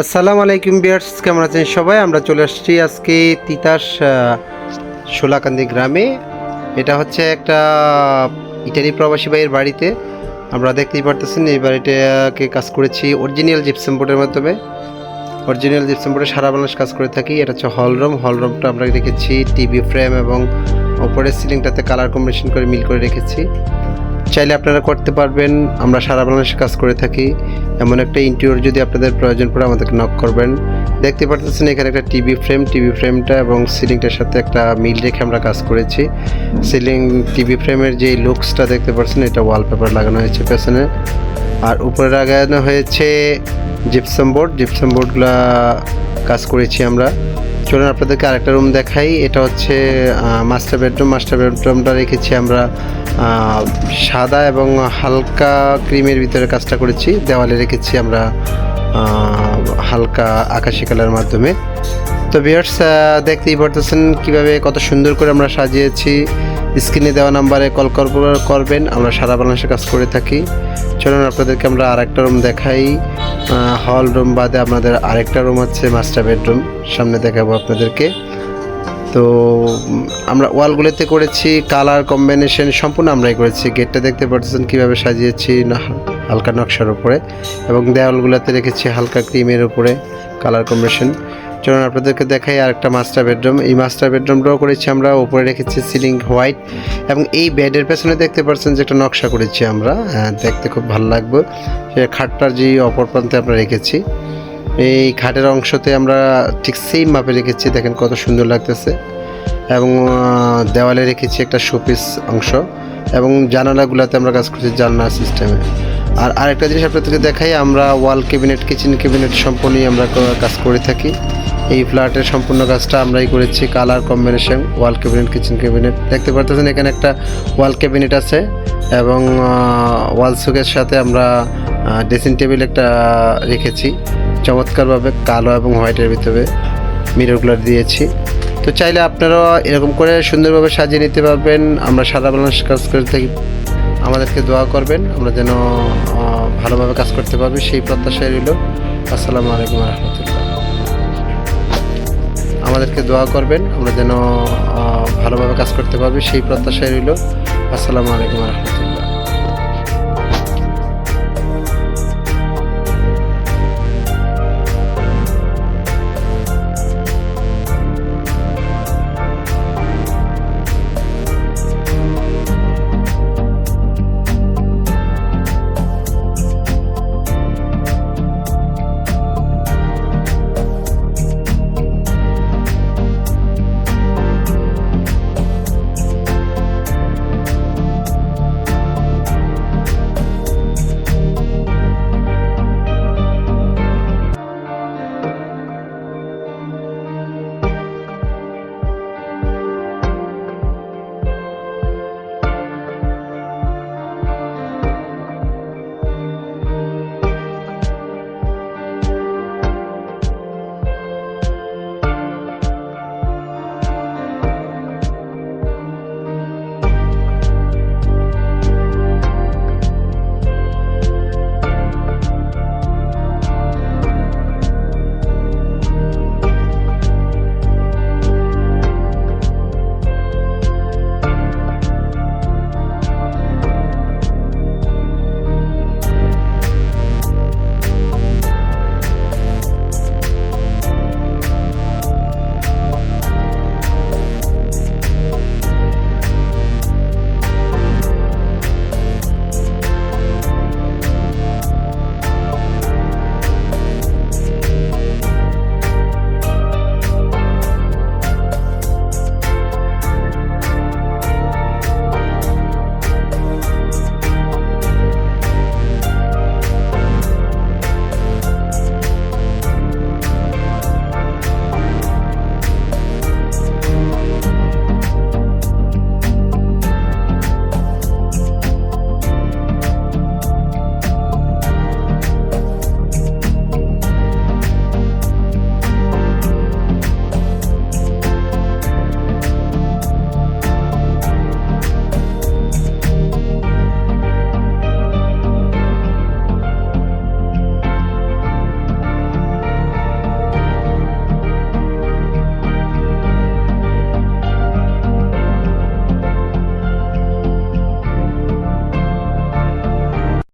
আসসালামু আলাইকুম বিয়ার্স, কেমন আছেন সবাই? আমরা চলে আসছি আজকে তিতাস সোলাকান্দি গ্রামে। এটা হচ্ছে একটা ইটালি প্রবাসী ভাইয়ের বাড়িতে। আমরা দেখতেই পারতেছেন, এই বাড়িটাকে কাজ করেছি অরিজিনাল জিপসাম বোর্ডের মাধ্যমে। অরিজিনাল জিপসাম বোর্ডে সারা বাংলাদেশ কাজ করে থাকি। এটা হচ্ছে হল রুম হল রুমটা আমরা রেখেছি টিভি ফ্রেম এবং ওপরের সিলিংটাতে কালার কম্বিনেশন করে মিল করে রেখেছি। চাইলে আপনারা করতে পারবেন। আমরা সারা বাংলাদেশে কাজ করে থাকি। এমন একটা ইন্টেরিয়র যদি আপনাদের প্রয়োজন পড়ে, আমাদেরকে নক করবেন। দেখতে পারতেছেন এখানে একটা টিভি ফ্রেম টিভি ফ্রেমটা এবং সিলিংটার সাথে একটা মিল রেখে আমরা কাজ করেছি। সিলিং টিভি ফ্রেমের যে লুকসটা দেখতে পাচ্ছেন এটা ওয়ালপেপার লাগানো হয়েছে পেছনে। আর উপরে লাগানো হয়েছে জিপসাম বোর্ড জিপসাম বোর্ডগুলা কাজ করেছি আমরা। চলুন আপনাদেরকে আরেকটা রুম দেখাই। এটা হচ্ছে মাস্টার বেডরুম মাস্টার বেডরুমটা রেখেছি আমরা সাদা এবং হালকা ক্রিমের ভিতরে কাজটা করেছি। দেওয়ালে রেখেছি আমরা হালকা আকাশি কালার মাধ্যমে। তো বিয়ার্স দেখতেই পারতেছেন কীভাবে কত সুন্দর করে আমরা সাজিয়েছি। স্ক্রিনে দেওয়া নাম্বারে কল করবেন, আমরা সারা বাংলাদেশে কাজ করে থাকি। চলুন, আপনাদেরকে আমরা আরেকটা রুম দেখাই। হল রুম বাদে আমাদের আরেকটা রুম আছে মাস্টার বেডরুম সামনে দেখাবো আপনাদেরকে। তো আমরা ওয়ালগুলোতে করেছি কালার কম্বিনেশন সম্পূর্ণ আমরাই করেছি। গেটটা দেখতে পাচ্ছেন কীভাবে সাজিয়েছি, না, হালকা নকশার উপরে। এবং দেওয়ালগুলোতে রেখেছি হালকা ক্রিমের উপরে কালার কম্বিনেশন চলুন আপনাদেরকে দেখাই আরেকটা মাস্টার বেডরুম এই মাস্টার বেডরুমটাও করেছি আমরা উপরে রেখেছি সিলিং হোয়াইট এবং এই বেডের পেছনে দেখতে পাচ্ছেন যে একটা নকশা করেছি আমরা। হ্যাঁ, দেখতে খুব ভালো লাগবে। সে খাটটার যে অপর প্রান্তে আমরা রেখেছি। এই খাটের অংশতে আমরা ঠিক সেম মাপে রেখেছি দেখেন কত সুন্দর লাগতেছে। এবং দেওয়ালে রেখেছি একটা শোপিস অংশ এবং জানালাগুলোতে আমরা কাজ করছি জানলা সিস্টেমে আর আরেকটা জিনিস আপনাদেরকে দেখাই আমরা ওয়াল ক্যাবিনেট কিচেন ক্যাবিনেট সম্পূর্ণই আমরা কাজ করে থাকি। এই ফ্ল্যাটের সম্পূর্ণ কাজটা আমরাই করেছি, colour combination, wall cabinet, kitchen cabinet. দেখতে পারতেছেন এখানে একটা ওয়াল ক্যাবিনেট আছে এবং ওয়াল সুকের সাথে আমরা ড্রেসিং টেবিল একটা রেখেছি। চমৎকারভাবে কালো এবং হোয়াইটের ভিতরে মিররগুলো দিয়েছি। তো চাইলে আপনারাও এরকম করে সুন্দরভাবে সাজিয়ে নিতে পারবেন। আমরা সাদা বাংলাদেশ কাজ করে থাকি। আমাদেরকে দোয়া করবেন, আমরা যেন ভালোভাবে কাজ করতে পারবি। সেই প্রত্যাশাই রইল। আসসালামু আলাইকুম রহমতুল্লাহ। আমাদেরকে দোয়া করবেন। আমরা যেন ভালোভাবে কাজ করতে পারবে। সেই প্রত্যাশায় রইল। আসসালামু আলাইকুম রহমতুল্লাহ।